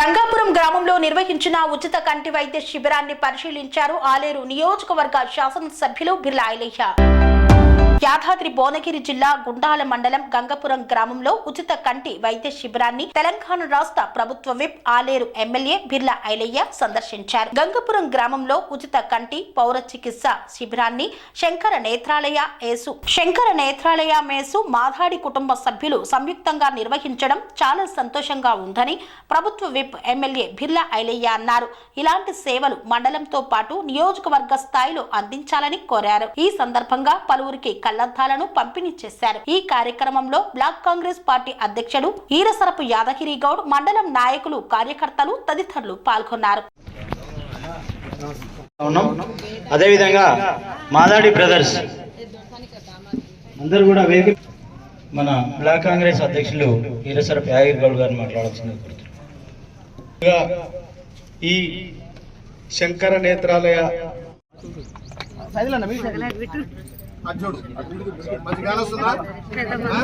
గంగాపురం గ్రామంలో నిర్వహించిన ఉచిత కంటి వైద్య శిబిరాన్ని పరిశీలించారు ఆలేరు నియోజకవర్గ శాసనసభ్యులు బిర్లా ఐలయ్య. యాదాద్రి భువనగిరి జిల్లా గుండాల మండలం గంగపురం గ్రామంలో ఉచిత కంటి వైద్య శిబిరాన్ని తెలంగాణ రాష్ట్ర ప్రభుత్వ విప్ ఆలేరు ఎమ్మెల్యే బిర్లా ఐలయ్య సందర్శించారు. గంగపురం గ్రామంలో ఉచిత కంటి పౌర చికిత్స శిబిరాన్ని శంకర నేత్రాలయ ఏసు శంకర నేత్రాలయ మేసు మాధాడి కుటుంబ సభ్యులు సంయుక్తంగా నిర్వహించడం చాలా సంతోషంగా ఉందని ప్రభుత్వ విప్ ఎమ్మెల్యే బిర్లా ఐలయ్య అన్నారు. ఇలాంటి సేవలు మండలంతో పాటు నియోజకవర్గ స్థాయిలో అందించాలని కోరారు. ఈ సందర్భంగా పలువురికి వారికి కళ్ళద్దాలను పంపిణీ చేశారు. ఈ కార్యక్రమంలో బ్లాక్ కాంగ్రెస్ పార్టీ అధ్యక్షుడు ఈరసరపు యాదగిరి గౌడ్ మండలం నాయకులు కార్యకర్తలు తదితరులు పాల్గొన్నారు. అదేవిధంగా మాదాడి బ్రదర్స్ అందరూ కూడా వేదిక మన బ్లాక్ కాంగ్రెస్ అధ్యక్షులు ఈరసరపు యాగిరి గౌడ్ గారు మాట్లాడాల్సింది ఈ శంకర నేత్రాలయ అర్జుడు మంచి గాలి వస్తుందా? ఆ?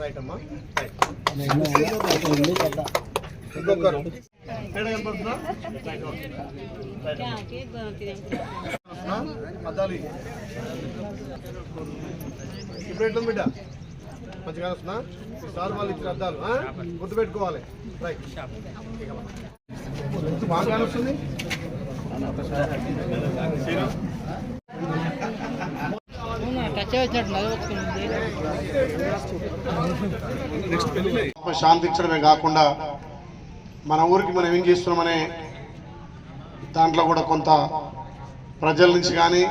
రైట్ అమ్మా. ఇంకొకరు ఇప్పుడు ఎట్లుంది బిడ్డ? మంచిగా వస్తుందా? సార్ వాళ్ళు ఇచ్చిన అద్దాలు ఆ? గుర్తుపెట్టుకోవాలి. రైట్. బాగా వస్తుంది. శాంతించడమే కాకుండా మన ఊరికి మనం ఏం చేస్తున్నామనే దాంట్లో కూడా కొంత ప్రజల నుంచి కానీ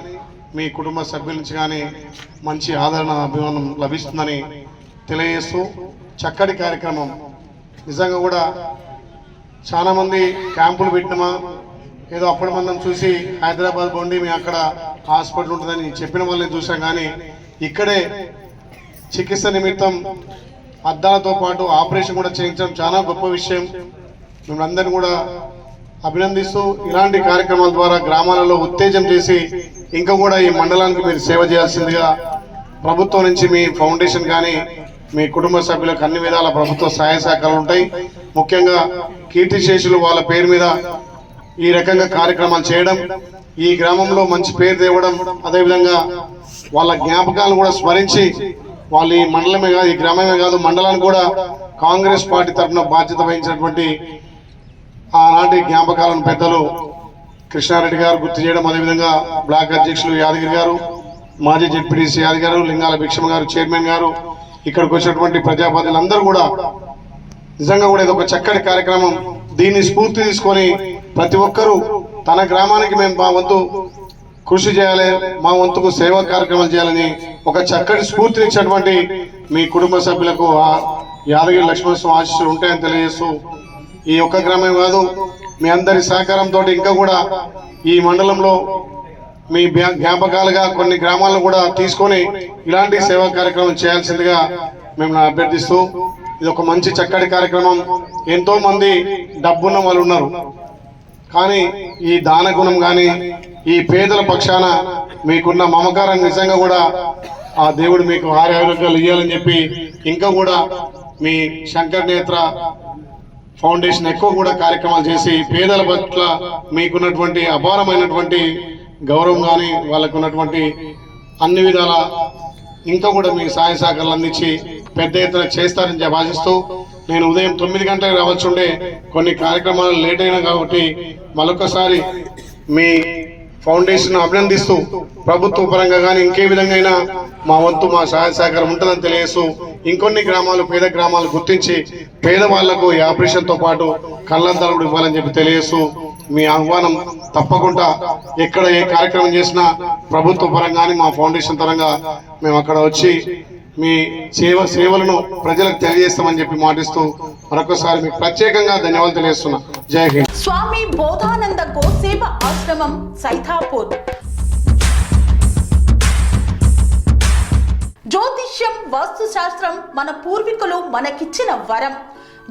మీ కుటుంబ సభ్యుల నుంచి కానీ మంచి ఆదరణ అభిమానం లభిస్తుందని తెలియజేస్తూ చక్కటి కార్యక్రమం. నిజంగా కూడా చాలామంది క్యాంపులు పెట్టినమా ఏదో అప్పటి మందం చూసి హైదరాబాద్ పోండి మేము అక్కడ హాస్పిటల్ ఉంటుందని చెప్పిన వాళ్ళని చూసాం కానీ ఇక్కడే చికిత్స నిమిత్తం అద్దాలతో పాటు ఆపరేషన్ కూడా చేయించడం చాలా గొప్ప విషయం. మిమ్మల్ని కూడా అభినందిస్తూ ఇలాంటి కార్యక్రమాల ద్వారా గ్రామాలలో ఉత్తేజం చేసి ఇంకా కూడా ఈ మండలానికి మీరు సేవ చేయాల్సిందిగా ప్రభుత్వం నుంచి మీ ఫౌండేషన్ కానీ మీ కుటుంబ సభ్యులకు అన్ని విధాల ప్రభుత్వ సహాయ శాఖలు ఉంటాయి. ముఖ్యంగా కీర్తిశేషులు వాళ్ళ పేరు మీద ఈ రకంగా కార్యక్రమాలు చేయడం ఈ గ్రామంలో మంచి పేరు తేవడం అదేవిధంగా వాళ్ళ జ్ఞాపకాలను కూడా స్మరించి వాళ్ళు ఈ మండలమే కాదు ఈ గ్రామమే కాదు మండలాన్ని కూడా కాంగ్రెస్ పార్టీ తరఫున బాధ్యత వహించినటువంటి ఆనాటి జ్ఞాపకాలను పెద్దలు కృష్ణారెడ్డి గారు గుర్తు చేయడం అదేవిధంగా బ్లాక్ అధ్యక్షులు యాదగిరి గారు మాజీ జెడ్పీటీసీ యాదగిరి గారు లింగాల భిక్షమ గారు చైర్మన్ గారు ఇక్కడికి వచ్చినటువంటి ప్రజాప్రతినిధులందరూ కూడా నిజంగా కూడా ఇది ఒక చక్కటి కార్యక్రమం. దీన్ని స్ఫూర్తి తీసుకొని ప్రతి ఒక్కరూ తన గ్రామానికి మేము మా వంతు కృషి చేయాలి మా వంతుకు సేవా కార్యక్రమాలు చేయాలని ఒక చక్కటి స్ఫూర్తినిచ్చినటువంటి మీ కుటుంబ సభ్యులకు ఆ యాదగిరి లక్ష్మణ స్వామి ఆశీస్సులు ఉంటాయని తెలియజేస్తూ ఈ ఒక్క గ్రామం కాదు మీ అందరి సహకారంతో ఇంకా కూడా ఈ మండలంలో మీ జ్ఞా- జ్ఞాపకాలుగా కొన్ని గ్రామాలను కూడా తీసుకొని ఇలాంటి సేవా కార్యక్రమం చేయాల్సిందిగా మేము అభ్యర్థిస్తూ ఇది ఒక మంచి చక్కటి కార్యక్రమం. ఎంతో మంది డబ్బున్న వాళ్ళు ఉన్నారు. కానీ ఈ దాన గుణం కానీ ఈ పేదల పక్షాన మీకున్న మమకారం నిజంగా కూడా ఆ దేవుడు మీకు ఆరోగ్యాలు ఇవ్వాలని చెప్పి ఇంకా కూడా మీ శంకర్ నేత్ర ఫౌండేషన్ ఎక్కువ కూడా కార్యక్రమాలు చేసి పేదల పట్ల మీకున్నటువంటి అపారమైనటువంటి గౌరవం కానీ వాళ్ళకు ఉన్నటువంటి అన్ని విధాల ఇంకా కూడా మీ సహాయ సహకారాలు అందించి పెద్ద ఎత్తున చేస్తారని ఆశిస్తూ నేను ఉదయం తొమ్మిది గంటలకు రావచ్చుండే కొన్ని కార్యక్రమాలు లేట్ అయినా కాబట్టి మరొకసారి మీ ఫౌండేషన్ అభినందిస్తూ ప్రభుత్వ పరంగా కానీ ఇంకే విధంగా అయినా మా వంతు మా సహాయ సహకారం ఉంటుందని తెలియజేస్తూ ఇంకొన్ని గ్రామాలు పేద గ్రామాలు గుర్తించి పేదవాళ్ళకు ఈ ఆపరేషన్తో పాటు కళ్ళద్దాలు కూడా ఇవ్వాలని చెప్పి తెలియజేస్తూ మీ ఆహ్వానం తప్పకుండా ఎక్కడ ఏ కార్యక్రమం చేసినా ప్రభుత్వ పరంగా మా ఫౌండేషన్ పరంగా మేము అక్కడ వచ్చి మీ సేవ సేవలను ప్రజలకు తెలియజేస్తామని చెప్పి మాటిస్తూ మరొకసారి మీకు ప్రత్యేకంగా ధన్యవాదాలు తెలియజేస్తున్నా. జై హింద్. స్వామి బోధానంద గోసేవ ఆశ్రమం సైతాపూర్. జ్యోతిష్యం వాస్తుశాస్త్రం మన పూర్వీకులు మనకిచ్చిన వరం.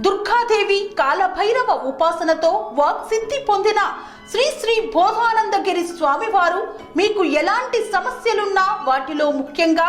దుర్గాదేవి కాలభైరవ ఉపాసనతో వాక్సిద్ధి పొందిన శ్రీ శ్రీ బోధానందగిరి స్వామివారు మీకు ఎలాంటి సమస్యలున్నా వాటిలో ముఖ్యంగా